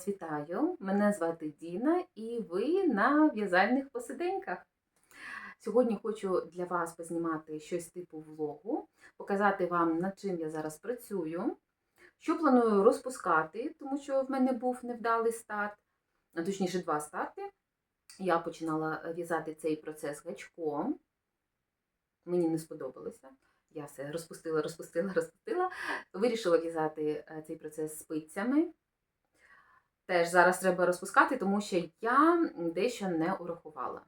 вас вітаю! Мене звати Діна і ви на в'язальних посиденьках. Сьогодні хочу для вас познімати щось типу влогу, показати вам, над чим я зараз працюю, що планую розпускати, тому що в мене був невдалий старт, точніше, два старти. Я починала в'язати цей процес гачком. Мені не сподобалося. Я все розпустила, розпустила, розпустила. Вирішила в'язати е, цей процес спицями. Теж зараз треба розпускати, тому що я дещо не урахувала.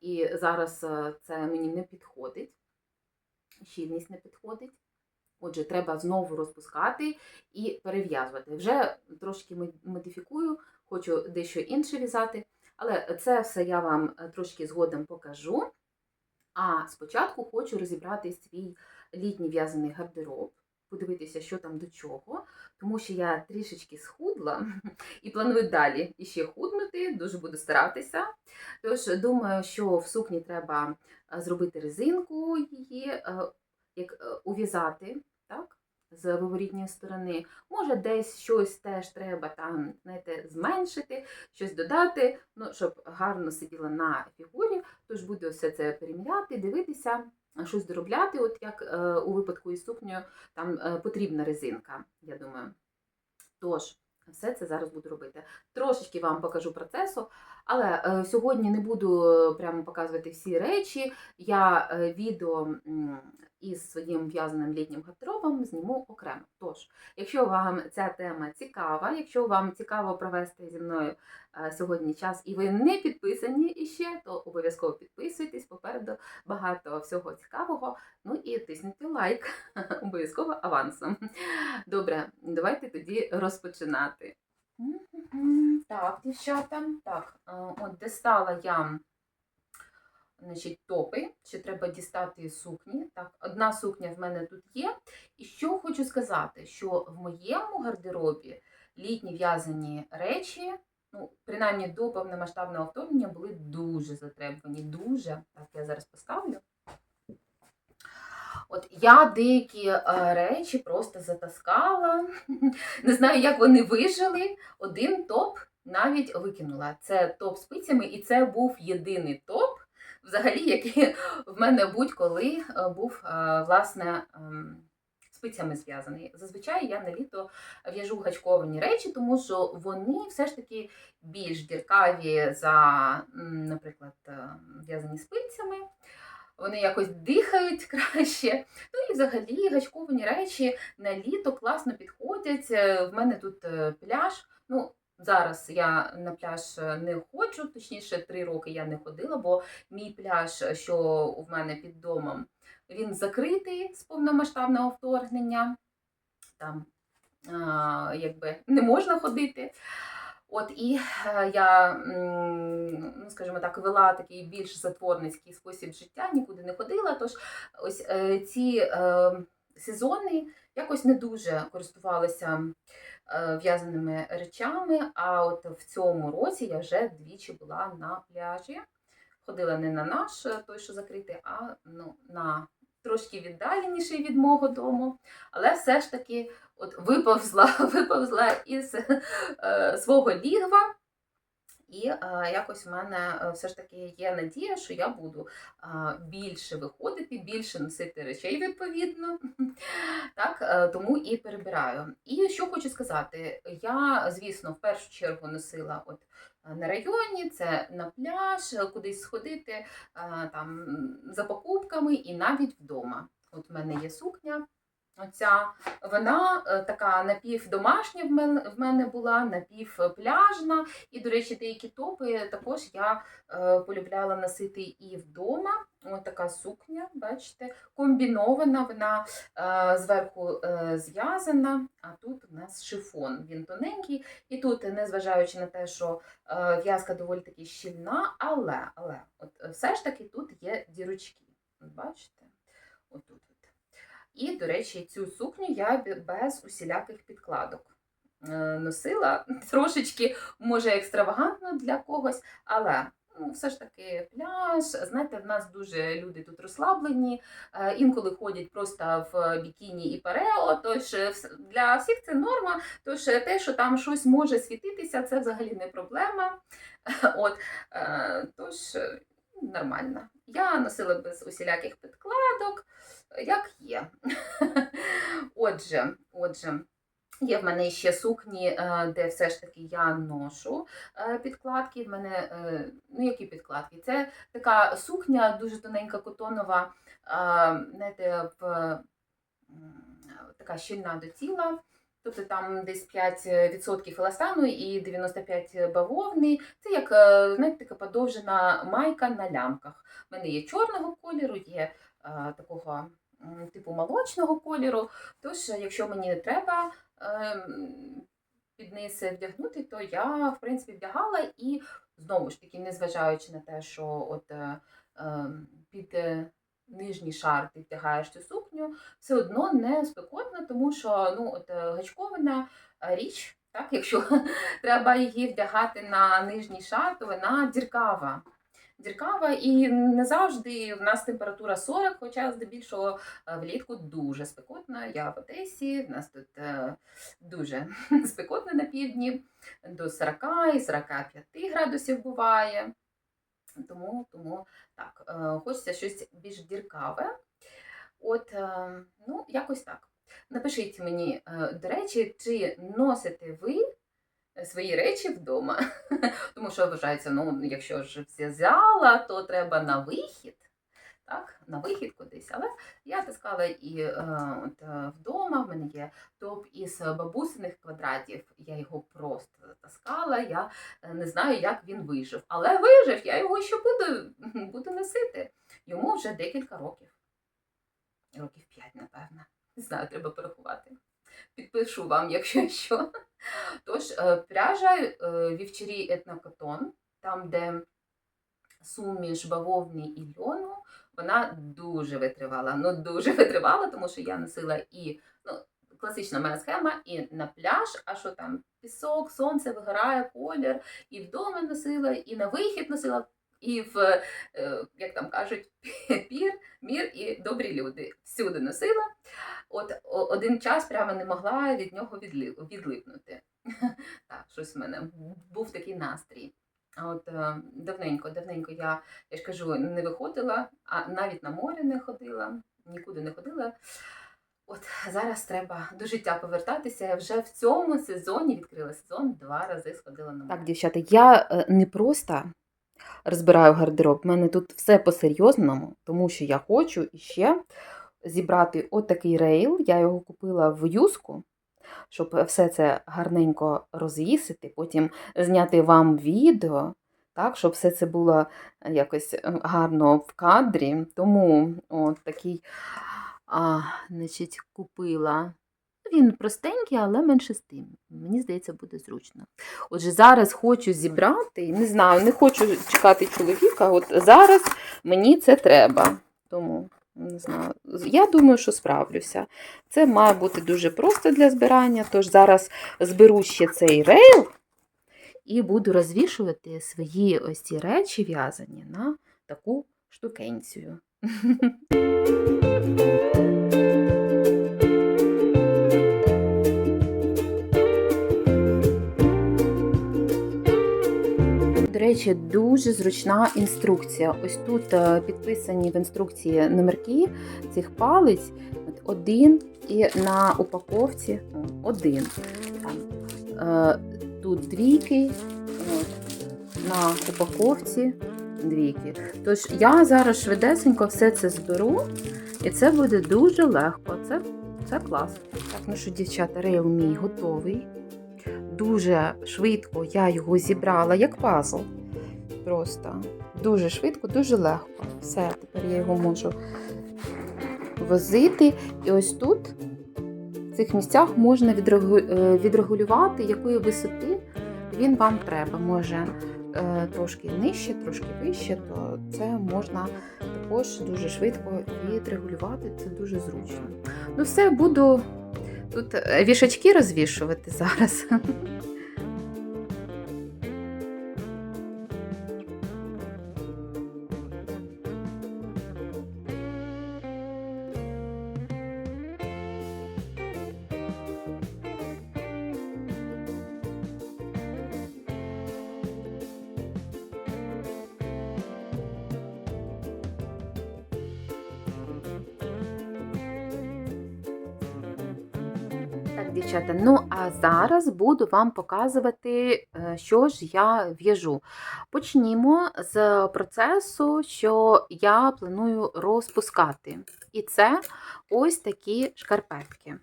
І зараз е, це мені не підходить, щільність не підходить. Отже, треба знову розпускати і перев'язувати. Вже трошки модифікую, хочу дещо інше в'язати, але це все я вам е, трошки згодом покажу. А спочатку хочу розібрати свій літній в'язаний гардероб, подивитися, що там до чого, тому що я трішечки схудла і планую далі іще худнути, дуже буду старатися. Тож думаю, що в сукні треба е, зробити резинку її, е, як е, ув'язати, так? З виворітньої сторони, може, десь щось теж треба там, знаєте, зменшити, щось додати, ну, щоб гарно сиділа на фігурі. Тож буду все це переміряти, дивитися, щось доробляти, от як е, у випадку із сукнею, там е, потрібна резинка, я думаю. Тож, все це зараз буду робити. Трошечки вам покажу процесу, але е, сьогодні не буду прямо показувати всі речі. Я е, відео із своїм в'язаним літнім гардеробом зніму окремо. Тож, якщо вам ця тема цікава, якщо вам цікаво провести зі мною е, сьогодні час і ви не підписані іще, то обов'язково підписуйтесь, попереду багато всього цікавого. Ну і тисніть лайк, обов'язково авансом. Добре, давайте тоді розпочинати. Так, дівчата, так, е, от дістала я значить, топи, ще треба дістати сукні. Так, Одна сукня в мене тут є. І що хочу сказати, що в моєму гардеробі літні в'язані речі, ну, принаймні до повномасштабного вторгнення, були дуже затребувані. Дуже. Так, я зараз поставлю. От я деякі е, речі просто затаскала. Не знаю, як вони вижили. Один топ навіть викинула. Це топ з спицями, і це був єдиний топ, взагалі, який в мене будь-коли е, був, е, власне, ем, спицями зв'язаний. Зазвичай я на літо в'яжу гачковані речі, тому що вони все ж таки більш діркаві за, наприклад, в'язані спицями. Вони якось дихають краще. Ну і взагалі гачковані речі на літо класно підходять. В мене тут пляж. Ну, Зараз я на пляж не ходжу, точніше, три роки я не ходила, бо мій пляж, що в мене під домом, він закритий з повномасштабного вторгнення. Там а, якби не можна ходити. От і я, ну скажімо так, вела такий більш затворницький спосіб життя, нікуди не ходила. Тож ось е, ці е, сезони якось не дуже користувалися е, в'язаними речами. А от в цьому році я вже двічі була на пляжі. Ходила не на наш той, що закритий, а ну, на трошки віддаленіший від мого дому. Але все ж таки от виповзла, виповзла із е, свого лігва. І е, якось в мене е, все ж таки є надія, що я буду е, більше виходити, більше носити речей відповідно. Так, е, Тому і перебираю. І що хочу сказати, я, звісно, в першу чергу носила от е, на районі, це на пляж, е, кудись сходити е, там, за покупками і навіть вдома. От в мене є сукня. Оця вона е, така напівдомашня в мене в мене була, напівпляжна. І, до речі, деякі топи також я е, полюбляла носити і вдома. Ось така сукня, бачите, комбінована, вона е, зверху е, зв'язана, а тут у нас шифон. Він тоненький. І тут, незважаючи на те, що е, в'язка доволі таки щільна, але але от, все ж таки тут є дірочки. Бачите? Отут. І, до речі, цю сукню я без усіляких підкладок е, носила трошечки, може, екстравагантно для когось, але ну, все ж таки пляж. Знаєте, в нас дуже люди тут розслаблені, е, інколи ходять просто в бікіні і парео. Тож е, для всіх це норма. Тож те, що там щось може світитися, це взагалі не проблема. От, тож нормально. Я носила без усіляких підкладок, як є. Отже, отже. Є в мене ще сукні, е, де все ж таки я ношу е, підкладки. В мене, е, ну які підкладки? Це така сукня, дуже тоненька котонова, знаєте, така щільна до тіла. Тобто там десь 5% еластану і 95% бавовни. Це як е, знаєте, така подовжена майка на лямках. У мене є чорного кольору, є е, такого типу молочного кольору. Тож, якщо мені не треба під низ вдягнути, то я, в принципі, вдягала і знову ж таки, незважаючи на те, що от е, ем, під е, нижній шар ти вдягаєш цю сукню, все одно не спекотно, тому що ну, от, е, гачкована е, річ, так, якщо треба її вдягати на нижній шар, то вона діркава. Діркава і не завжди в нас температура 40, хоча здебільшого е, влітку дуже спекотно. Я в Одесі, в нас тут дуже спекотно на півдні, до 40 і 45 градусів буває. Тому, тому так, хочеться щось більш діркаве. От, е, ну, якось так. Напишіть мені, е, до речі, чи носите ви свої речі вдома? Тому що вважається, ну, якщо ж взяла, то треба на вихід. Так, на вихід кудись. Але я таскала і е, от, е, вдома. В мене є топ із бабусиних квадратів. Я його просто таскала. Я е, не знаю, як він вижив. Але вижив, я його ще буду, буду носити. Йому вже декілька років. Років п'ять, напевно. Не знаю, треба порахувати. Підпишу вам, якщо що. Тож, е, пряжа е, вівчарі етнокотон, там, де суміш бавовни і льону, вона дуже витривала. Ну, дуже витривала, тому що я носила і ну, класична моя схема, і на пляж, а що там пісок, сонце вигорає, колір, і вдома носила, і на вихід носила, і в, е, як там кажуть, пір, мір і добрі люди. Всюди носила. От один час прямо не могла від нього відлипнути. Так, щось в мене був такий настрій. А от е, давненько, давненько я, я ж кажу, не виходила, а навіть на море не ходила, нікуди не ходила. От зараз треба до життя повертатися. Я вже в цьому сезоні відкрила сезон, два рази сходила на море. Так, дівчата, я е, не просто розбираю гардероб, в мене тут все по-серйозному, тому що я хочу іще зібрати отакий рейл. Я його купила в юску, щоб все це гарненько розвісити, потім зняти вам відео, так, щоб все це було якось е, гарно в кадрі. Тому от такий, а, значить, купила. Він простенький, але менше з тим. Мені здається, буде зручно. Отже, зараз хочу зібрати, не знаю, не хочу чекати чоловіка. От зараз мені це треба. Тому не знаю. Я думаю, що справлюся. Це має бути дуже просто для збирання. Тож зараз зберу ще цей рейл і буду розвішувати свої ось ці речі в'язані на таку штукенцію. речі, дуже зручна інструкція. Ось тут е, підписані в інструкції номерки цих палиць. Один і на упаковці один. Е, тут двійки, на упаковці двійки. Тож я зараз швидесенько все це зберу, і це буде дуже легко. Це, це клас. Так, ну що, дівчата, рейл мій готовий. Дуже швидко я його зібрала, як пазл. Просто дуже швидко, дуже легко. Все, тепер я його можу возити. І ось тут, в цих місцях, можна е, відрегулювати, якої висоти він вам треба. Може е, трошки нижче, трошки вище, то це можна також дуже швидко відрегулювати. Це дуже зручно. Ну, все, буду тут е, вішачки розвішувати зараз. Дівчата, ну а зараз буду вам показувати, е, що ж я в'яжу. Почнімо з процесу, що я планую розпускати. І це ось такі шкарпетки.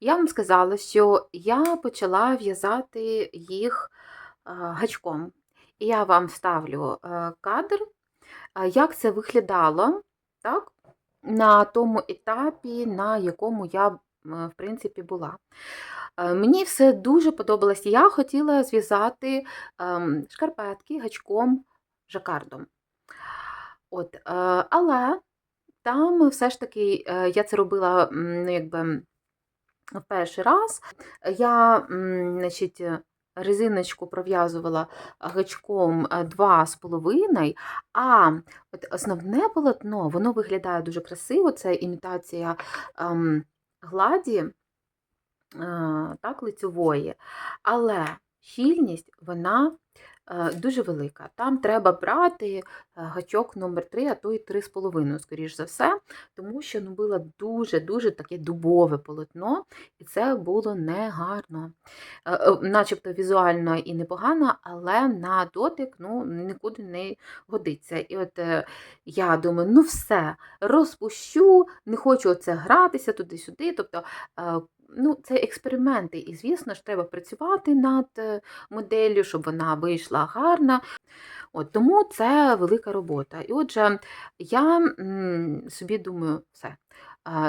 Я вам сказала, що я почала в'язати їх е, гачком. І я вам вставлю е, кадр, як це виглядало так, на тому етапі, на якому я, в принципі, була. Е, Мені все дуже подобалось. Я хотіла зв'язати ем, шкарпетки гачком жакардом. От, е, але там все ж таки е, я це робила якби в перший раз. Я значить, резиночку пров'язувала гачком е, 2,5, а от основне полотно воно виглядає дуже красиво, це імітація ем, гладі е, так, лицьової, але щільність вона дуже велика. Там треба брати е, гачок номер 3, а то й 3,5, скоріш за все, тому що ну, було дуже-дуже таке дубове полотно, і це було негарно. Е, е, Начебто візуально і непогано, але на дотик ну, нікуди не годиться. І от е, я думаю, ну все, розпущу, не хочу оце гратися туди-сюди. Тобто, е, ну, це експерименти, і, звісно ж, треба працювати над е, моделлю, щоб вона вийшла гарна. От, тому це велика робота. І отже, я собі думаю, все.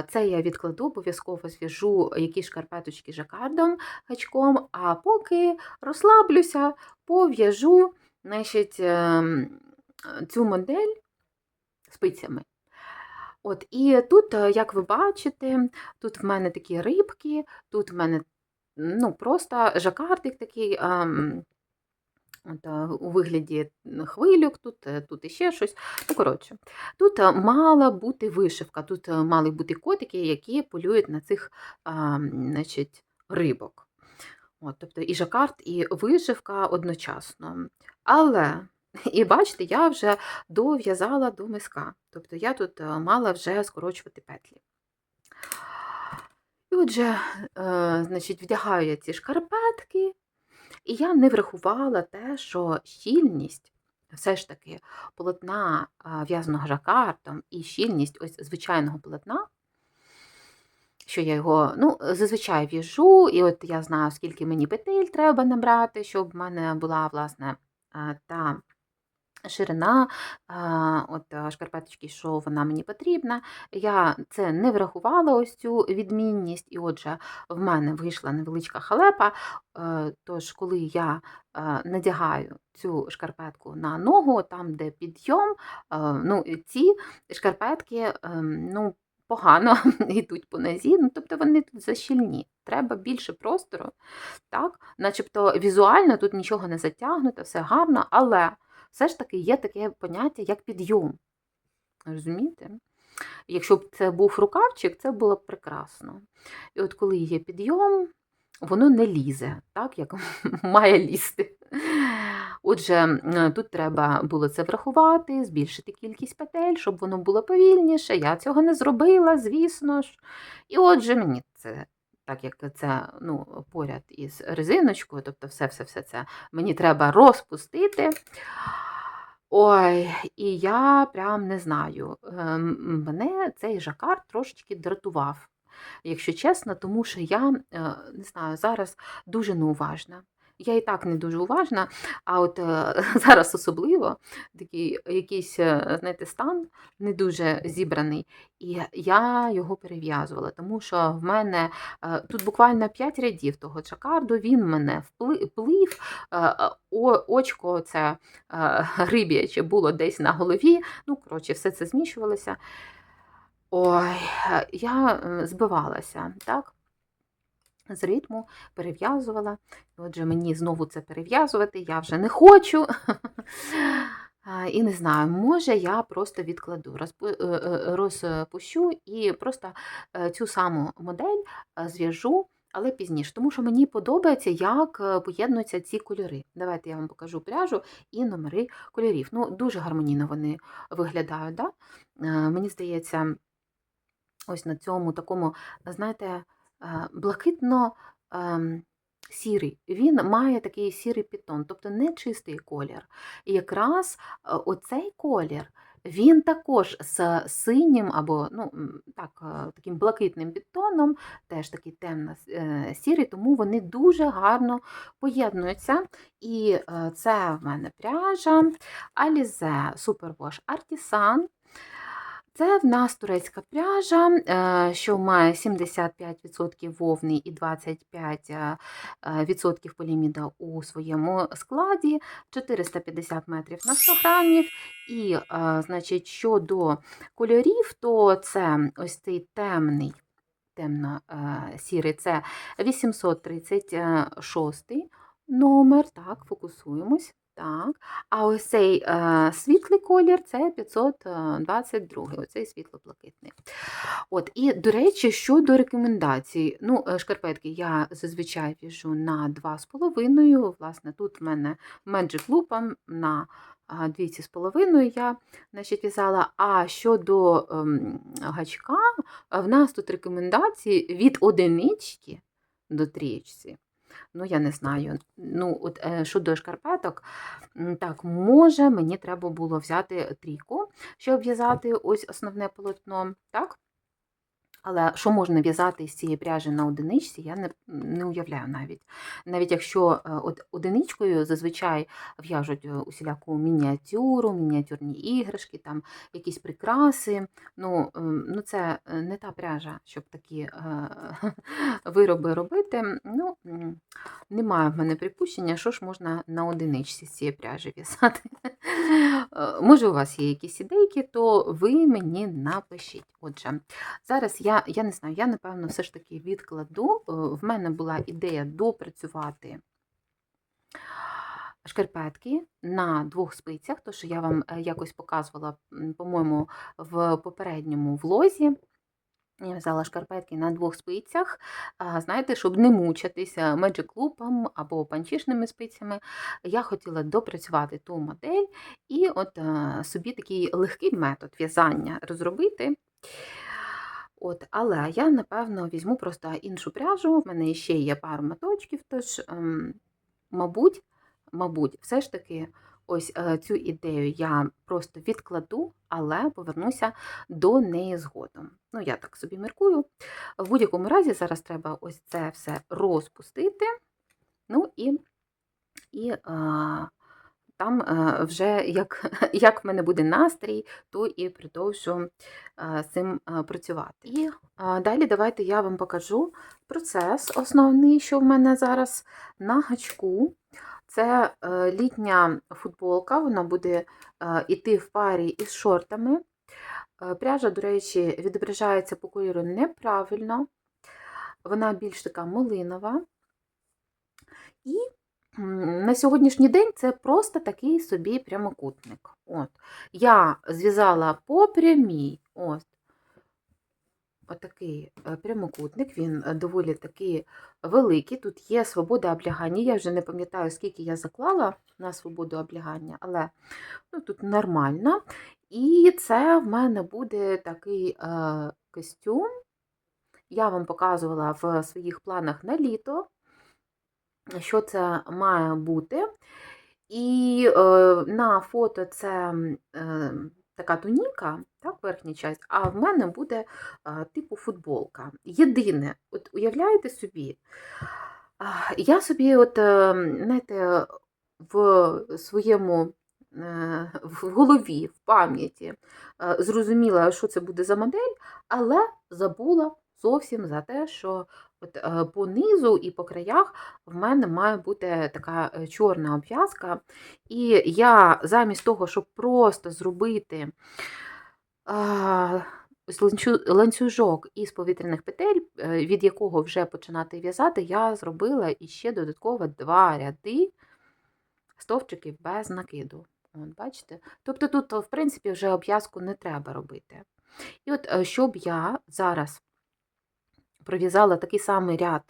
Це я відкладу, обов'язково зв'яжу якісь шкарпеточки жакардом гачком, а поки розслаблюся, пов'яжу значить, ем, цю модель спицями. От, І тут, е, як ви бачите, тут в мене такі рибки, тут в мене ну, просто жакардик такий. ем, От, е, у вигляді хвилюк, тут, е, тут іще щось. Ну, коротше, тут мала бути вишивка, тут мали бути котики, які полюють на цих а, значить, рибок. От, тобто і жакард, і вишивка одночасно. Але, і бачите, я вже дов'язала до миска. Тобто я тут е, мала вже скорочувати петлі. І отже, е, значить, вдягаю я ці шкарпетки. І я не врахувала те, що щільність все ж таки полотна а, в'язаного жакартом і щільність ось звичайного полотна, що я його ну, зазвичай в'яжу, і от я знаю, скільки мені петель треба набрати, щоб в мене була власне та ширина от, шкарпеточки, що вона мені потрібна. Я це не врахувала, ось цю відмінність, і отже, в мене вийшла невеличка халепа. Е, Тож, коли я е, надягаю цю шкарпетку на ногу, там, де підйом, е, ну, ці шкарпетки ем, ну, погано йдуть по нозі, ну, тобто вони тут защільні. Треба більше простору, так? начебто візуально тут нічого не затягнуто, все гарно, але все ж таки є таке поняття, як підйом. Розумієте? Якщо б це був рукавчик, це було б прекрасно. І от коли є підйом, воно не лізе, так, як має лізти. Отже, тут треба було це врахувати, збільшити кількість петель, щоб воно було повільніше. Я цього не зробила, звісно ж. І отже, мені це. Так як це ну, поряд із резиночкою, тобто все-все-все це мені треба розпустити. Ой, і я прям не знаю. ем, Мене цей жакар трошечки дратував, якщо чесно, тому що я е, не знаю, зараз дуже неуважна. Я і так не дуже уважна, а от е, зараз особливо такий якийсь, е, знаєте, стан не дуже зібраний, і я його перев'язувала, тому що в мене е, тут буквально 5 рядів того джакарду, він мене впли- плив, о- очко це риб'яче було десь на голові. Ну, коротше, все це змішувалося. Ой, я збивалася, так? З ритму перев'язувала. Отже, мені знову це перев'язувати, я вже не хочу. І не знаю, може я просто відкладу, е, е, розпущу і просто е, цю саму модель зв'яжу, але пізніше, тому що мені подобається, як поєднуються ці кольори. Давайте я вам покажу пряжу і номери кольорів. Ну, Дуже гармонійно вони виглядають. Да? Мені здається, ось на цьому такому, знаєте, блакитно ем, сірий. Він має такий сірий підтон, тобто не чистий колір. І якраз е, оцей колір. Він також з синім або ну, так, е, таким блакитним підтоном, теж такий темно-сірий, тому вони дуже гарно поєднуються. І е, це в мене пряжа Alize Superwash Artisan. Це в нас турецька пряжа, е, що має 75% вовни і 25% поліміда у своєму складі, 450 метрів на 100 грамів. І, е, значить, щодо кольорів, то це ось цей темний, темно-сірий, це 836 номер. Так, фокусуємось. Так. А ось цей е, світлий колір це 522, оцей світло-блакитний. От, І, до речі, щодо рекомендацій, ну, е, шкарпетки я зазвичай в'яжу на 2,5. Власне, тут в мене Magic Loop на 2,5 я значить, в'язала. А щодо ем, гачка, в нас тут рекомендації від одинички до трієчці. Ну, я не знаю. Ну, от е, щодо шкарпеток, так, може, мені треба було взяти трійку, щоб в'язати ось основне полотно, так? Але що можна в'язати з цієї пряжі на одиничці, я не, не уявляю навіть. Навіть якщо е, от одиничкою зазвичай в'яжуть е, усіляку мініатюру, мініатюрні іграшки, там якісь прикраси. Ну, ем, ну це е, не та пряжа, щоб такі вироби робити. Ну, немає в мене припущення, що ж можна на одиничці з цієї пряжі в'язати. Може, у вас є якісь ідейки, то ви мені напишіть. Отже, зараз я, я не знаю, я напевно все ж таки відкладу. Е, В мене була ідея допрацювати шкарпетки на двох спицях, то що я вам е, якось показувала, по-моєму, в попередньому влозі. Я взяла шкарпетки на двох спицях, знаєте, щоб не мучитися Loop або панчішними спицями. Я хотіла допрацювати ту модель і от е, собі такий легкий метод в'язання розробити. От, але я, напевно, візьму просто іншу пряжу. В мене ще є пару моточків, тож, ем, мабуть, мабуть, все ж таки ось е, цю ідею я просто відкладу, але повернуся до неї згодом. Ну, я так собі міркую. В будь-якому разі зараз треба ось це все розпустити. Ну і, і а, там е, вже як, як в мене буде настрій, то і продовжу е, з цим е, працювати. І далі давайте я вам покажу процес основний, що в мене зараз на гачку. Це літня футболка, вона буде йти в парі із шортами. Пряжа, до речі, відображається по кольору неправильно, вона більш така малинова. І на сьогоднішній день це просто такий собі прямокутник. От. Я зв'язала по прямій. От. Отакий е, прямокутник, він е, доволі такий великий. Тут є свобода облягання. Я вже не пам'ятаю, скільки я заклала на свободу облягання, але ну, тут нормально. І це в мене буде такий е, костюм. Я вам показувала в своїх планах на літо, що це має бути. І е, на фото це е, така туніка, так, верхня часть, а в мене буде е, типу футболка. Єдине, от уявляєте собі, а, я собі, от, е, знаєте, в своєму е, в голові, в пам'яті е, зрозуміла, що це буде за модель, але забула зовсім за те, що от, е, по низу і по краях в мене має бути така е, чорна обв'язка. І я замість того, щоб просто зробити ось ланцюжок із повітряних петель, е, від якого вже починати в'язати, я зробила іще додатково два ряди стовпчиків без накиду. От, бачите? Тобто тут, в принципі, вже обв'язку не треба робити. І от, щоб я зараз пров'язала такий самий ряд,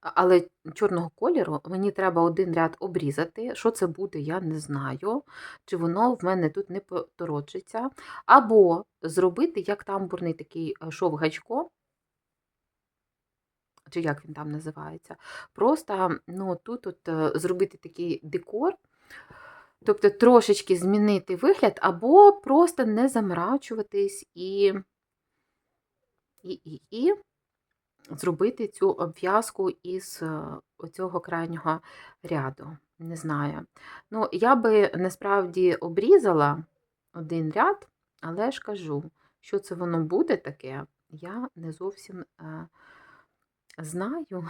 але чорного кольору, мені треба один ряд обрізати. Що це буде, я не знаю. Чи воно в мене тут не поторочиться. Або зробити як тамбурний такий е, шов гачко. чи як він там називається. Просто ну, тут от, е, зробити такий декор, тобто трошечки змінити вигляд, або просто не заморачуватись і, і, і, і зробити цю обв'язку із е, оцього крайнього ряду. Не знаю. Ну, я би насправді обрізала один ряд, але ж кажу, що це воно буде таке, я не зовсім е, знаю.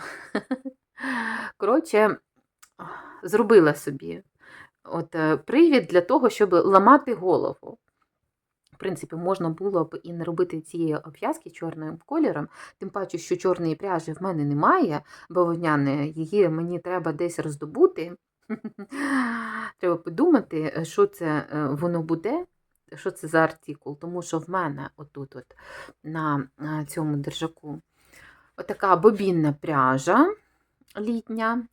Коротше, зробила собі от, е, привід для того, щоб ламати голову. Принципі, можна було б і не робити цієї обв'язки чорним кольором, тим паче, що чорної пряжі в мене немає, бавовняної, її мені треба десь роздобути. Треба подумати, що це е, воно буде, що це за артикул, тому що в мене отут от на е, цьому держаку отака бобінна пряжа літня.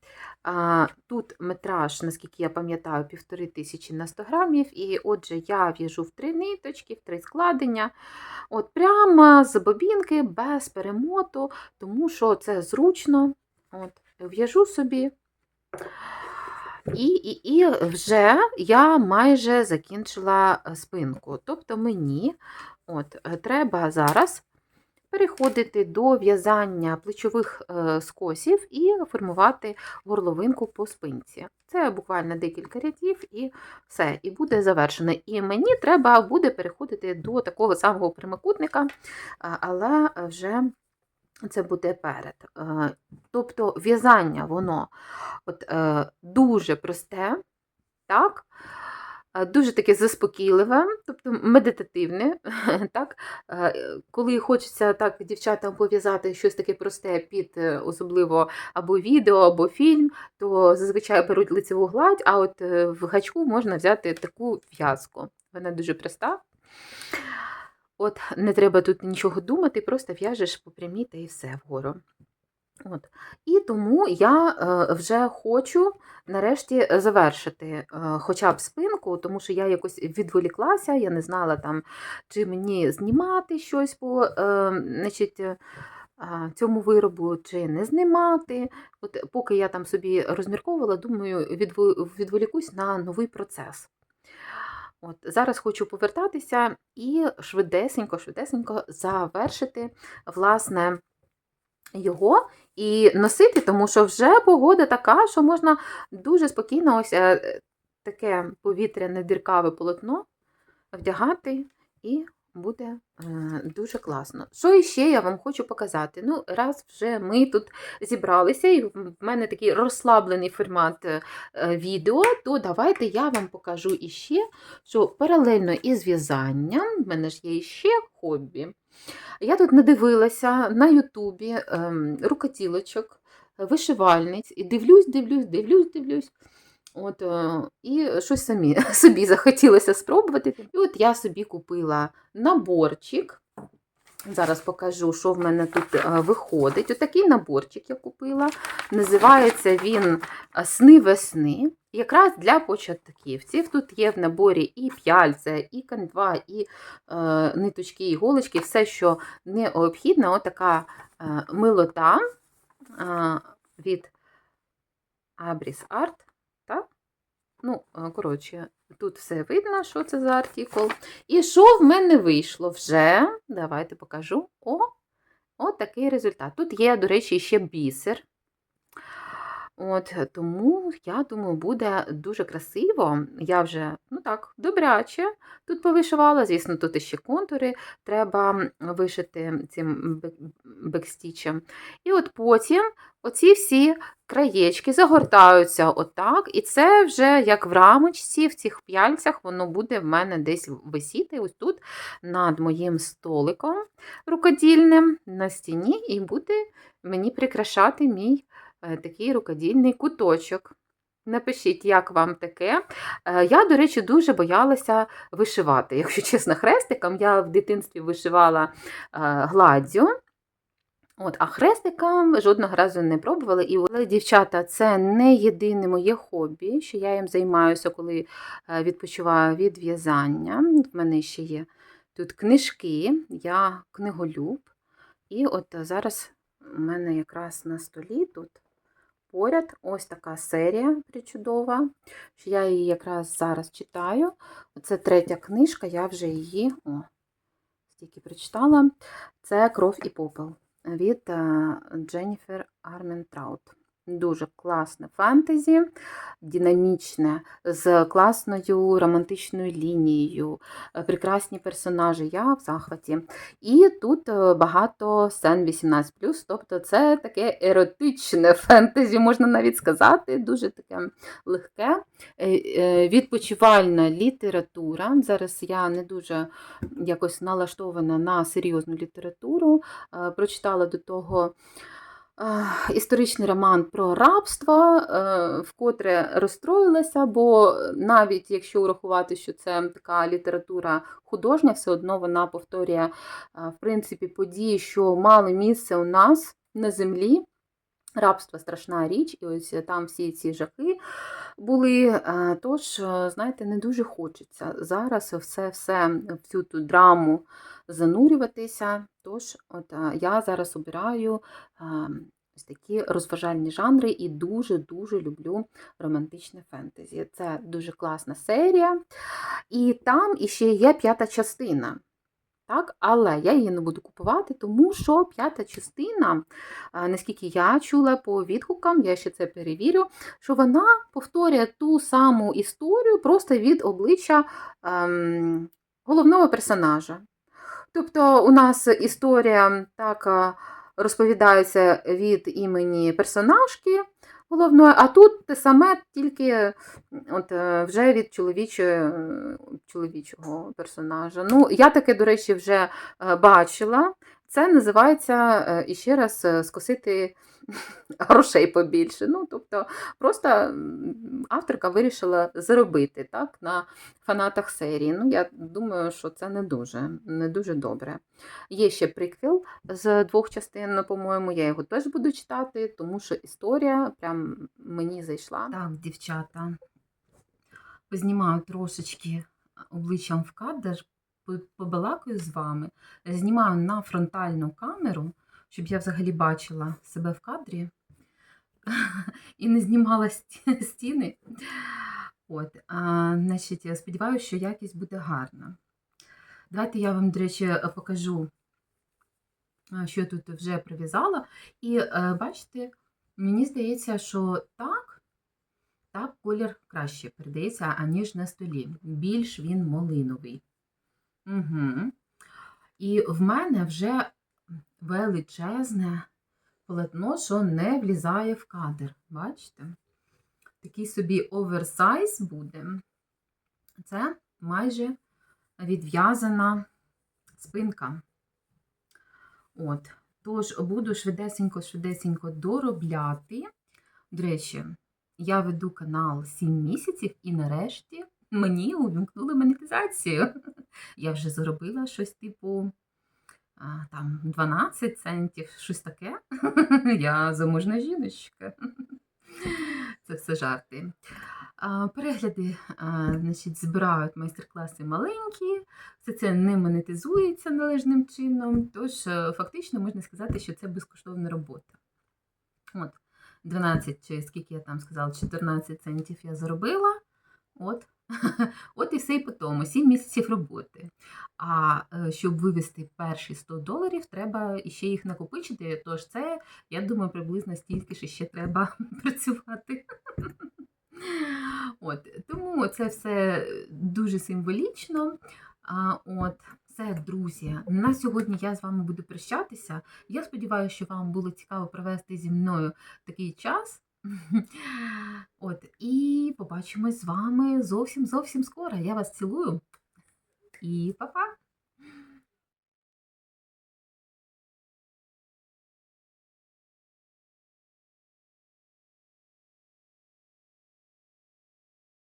Тут метраж, наскільки я пам'ятаю, півтори тисячі на 100 грамів. І отже, я в'яжу в три ниточки, в три складення. От Прямо з бобінки, без перемоту, тому що це зручно. От, В'яжу собі. І, і, і вже я майже закінчила спинку. Тобто мені от, треба зараз переходити до в'язання плечових е, скосів і формувати горловинку по спинці. Це буквально декілька рядів і все, і буде завершено. І мені треба буде переходити до такого самого прямокутника, але вже це буде перед. Е, тобто в'язання воно от, е, дуже просте, так? Е, дуже таке заспокійливе, тобто медитативне. так? Коли хочеться так дівчатам пов'язати щось таке просте під особливо або відео, або фільм, то зазвичай беруть лицеву гладь, а от в гачку можна взяти таку в'язку. Вона дуже проста. От, Не треба тут нічого думати, просто в'яжеш по прямій та і все вгору. От. І тому я е, вже хочу нарешті завершити е, хоча б спинку, тому що я якось відволіклася, я не знала, там, чи мені знімати щось по е, значить, цьому виробу, чи не знімати. От Поки я там собі розмірковувала, думаю, відволікусь на новий процес. От, Зараз хочу повертатися і швидесенько-швидесенько завершити власне, його і носити, тому що вже погода така, що можна дуже спокійно ось е, таке повітряне діркаве полотно вдягати і буде е, дуже класно. Що ще я вам хочу показати? Ну, раз вже ми тут зібралися, і в мене такий розслаблений формат е, відео, то давайте я вам покажу іще, що паралельно із в'язанням, в мене ж є іще хобі. Я тут надивилася на Ютубі ем, рукоділочок, вишивальниць, і дивлюсь, дивлюсь, дивлюсь, дивлюсь. От, е, І щось самі собі захотілося спробувати. І от я собі купила наборчик. Зараз покажу, що в мене тут е, виходить. Отакий наборчик я купила. Називається він е, Сни весни. Якраз для початківців. Тут є в наборі і п'яльця, і канва, і е, ниточки, іголочки, все, що необхідно, отака е, милота е, від Abris Art. Ну, коротше, тут все видно, що це за артикул. І що в мене вийшло вже? Давайте покажу. О, от такий результат. Тут є, до речі, ще бісер. От, Тому, я думаю, буде дуже красиво. Я вже, ну так, добряче тут повишивала. Звісно, тут ще контури треба вишити цим бекстічем. І от потім оці всі краєчки загортаються отак. І це вже як в рамочці, в цих п'яльцях, воно буде в мене десь висіти, ось тут, над моїм столиком рукодільним на стіні, і буде мені прикрашати мій. Е, такий рукодільний куточок. Напишіть, як вам таке. Е, я, до речі, дуже боялася вишивати. Якщо чесно, хрестиком, я в дитинстві вишивала е, гладдю. От, А хрестиком жодного разу не пробувала. І але, дівчата, це не єдине моє хобі, що я їм займаюся, коли відпочиваю від в'язання. В мене ще є тут книжки, я книголюб. І от зараз у мене якраз на столі тут поряд ось така серія причудова, що я її якраз зараз читаю. Це третя книжка, я вже її о, стільки прочитала. Це Кров і попел від Дженніфер Дженніфер Арментраут. Дуже класне фентезі, динамічне, з класною романтичною лінією, е, прекрасні персонажі, я в захваті. І тут е, багато сцен 18+, тобто це таке еротичне фентезі, можна навіть сказати, дуже таке легке, Е, відпочивальна література. Зараз я не дуже якось налаштована на серйозну літературу. Прочитала до того. Історичний роман про рабство, е, вкотре розстроїлася, бо навіть якщо урахувати, що це така література художня, все одно вона повторює е, в принципі події, що мали місце у нас на землі. Рабство страшна річ, і ось там всі ці жахи були. Е, Тож, е, знаєте, не дуже хочеться зараз все, все в цю ту драму занурюватися. Тож, от е, я зараз обираю е, ось такі розважальні жанри і дуже-дуже люблю романтичне фентезі. Це дуже класна серія. І там іще є п'ята частина. Так, але я її не буду купувати, тому що п'ята частина, наскільки я чула по відгукам, я ще це перевірю, що вона повторює ту саму історію просто від обличчя ем, головного персонажа. Тобто у нас історія так розповідається від імені персонажки головної, а тут те саме тільки от, е, вже від чоловічої, е, чоловічого персонажа. Ну, я таке, до речі, вже е, бачила. Це називається е, іще раз е, скосити грошей побільше. Ну, тобто, просто авторка вирішила заробити так, на фанатах серії. Ну, я думаю, що це не дуже, не дуже добре. Є ще приквел з двох частин, по-моєму, я його теж буду читати, тому що історія прям мені зайшла. Так, дівчата, познімаю трошечки обличчям в кадр, побалакаю з вами, знімаю на фронтальну камеру, щоб я взагалі бачила себе в кадрі і не знімала стіни. От, а, значить, я сподіваюся, що якість буде гарна. Давайте я вам, до речі, покажу, що я тут вже прив'язала. І е, бачите, мені здається, що так, так колір краще передається, аніж на столі. Більш він малиновий. Угу. І в мене вже величезне полотно, що не влізає в кадр. Бачите? Такий собі оверсайз буде. Це майже відв'язана спинка. От. Тож буду швидесенько-швидесенько доробляти. До речі, я веду канал 7 місяців і нарешті мені увімкнули монетизацію. Я вже заробила щось типу там 12 центів, щось таке. Я заможна жіночка. Це все жарти. Перегляди значить, збирають майстер-класи маленькі, все це не монетизується належним чином, тож е, фактично можна сказати, що це безкоштовна робота. От, 12, чи скільки я там сказала, 14 центів я заробила. От. От і все і по тому, 7 місяців роботи. А е, щоб вивести перші 100 доларів, треба іще їх накопичити. Тож це, я думаю, приблизно стільки ж ще треба працювати. От, тому це все дуже символічно. От, все, друзі, на сьогодні я з вами буду прощатися. Я сподіваюся, що вам було цікаво провести зі мною такий час. От, і побачимось з вами зовсім зовсім скоро. Я вас цілую і па-па!